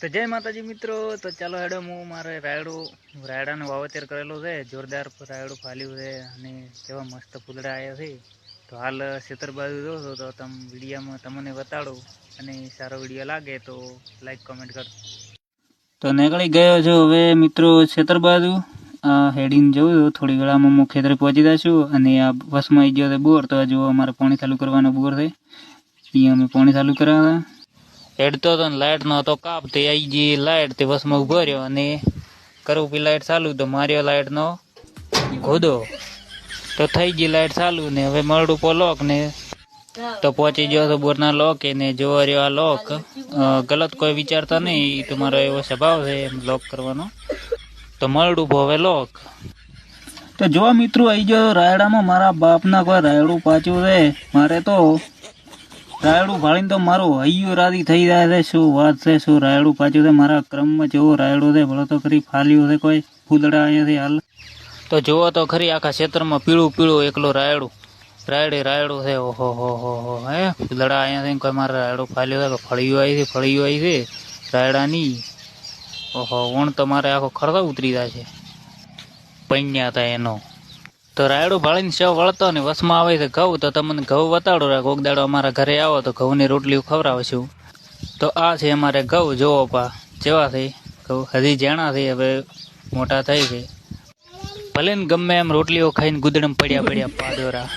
તો જય માતાજી મિત્રો, તો ચાલો હેડો હું મારે રાયડું, રાયડાનું વાવેતર કરેલું છે, જોરદાર રાયડું ફાલ્યું છે અને કેવા મસ્ત ફૂલડા આવ્યા છે. તો હાલ ખેતર બાજુ જોશો તો તમે વિડીયામાં તમને બતાડો અને સારો વીડિયો લાગે તો લાઈક, કોમેન્ટ કરો તો નીકળી ગયો છું હવે મિત્રો ખેતર બાજુ. હેડીને જવું છું, થોડી વેળામાં હું ખેતરે પહોંચી જશું અને આ બસમાં આવી ગયો છે બોર, તો હજુ અમારે પાણી ચાલુ કરવાનો બોર છે. અહીંયા અમે પાણી ચાલુ કરાવ્યા હેડતો હતો ને લાઇટ નો હતો કાપ તે આવી ગઈ લાઇટ તે વસમાં ઊભો રહ્યો કરું પી લાઇટ ચાલુ તો માર્યો લાઇટ નો ગોદો તો થઈ ગઈ લાઇટ ચાલુ ને હવે મળડું પો લોક ને તો પહોંચી ગયો તો બોરના લોક એને જોવા રહ્યો આ લોક ગલત કોઈ વિચારતા નહીં તમારો એવો સ્વભાવ છે લોક કરવાનો. તો મળડું હવે લોક તો જો મિત્રો આવી ગયો રાયડામાં, મારા બાપના કોઈ રાયડું પાછું છે, મારે તો રાયડું ભાળીને તો મારો હૈયું રાજી થઈ જાય છે. શું વાત છે? શું રાયડું પાછું છે? મારા ક્રમમાં જેવો રાયડું છે ભલો તો ખરી ફાલ્યું છે કોઈ ફૂદડા અહીંયાથી હાલ. તો જુઓ તો ખરી આખા ક્ષેત્રમાં પીળું પીળું એકલું રાયડું. રાયડે રાયડું છે. ઓહો, હો હો હો, હે? ફૂદડા અહીંયાથી કોઈ મારે રાયડું ફાલ્યું છે? કે ફળિયું આવી છે, ફળિયું આવી છે? રાયડાની? ઓહો, વણ મારે આખો ખરતા ઉતરી જાય છે. પૈણ્યા હતા એનો. તો રાયડું ભાળીને સેવ વળતો ને વસમાં આવે છે ઘઉં, તો તમને ઘઉં વતાડો રા કોક દાડો અમારા ઘરે આવો તો ઘઉંની રોટલી ખવડાવશું. તો આ છે અમારે ઘઉં જોવો પા, જેવા થઈ ઘઉં હજી જેણા થઈ હવે મોટા થઈ છે. ભલે ને ગમે એમ રોટલીઓ ખાઈને ગુદડમ પડ્યા પડ્યા પાદોરા.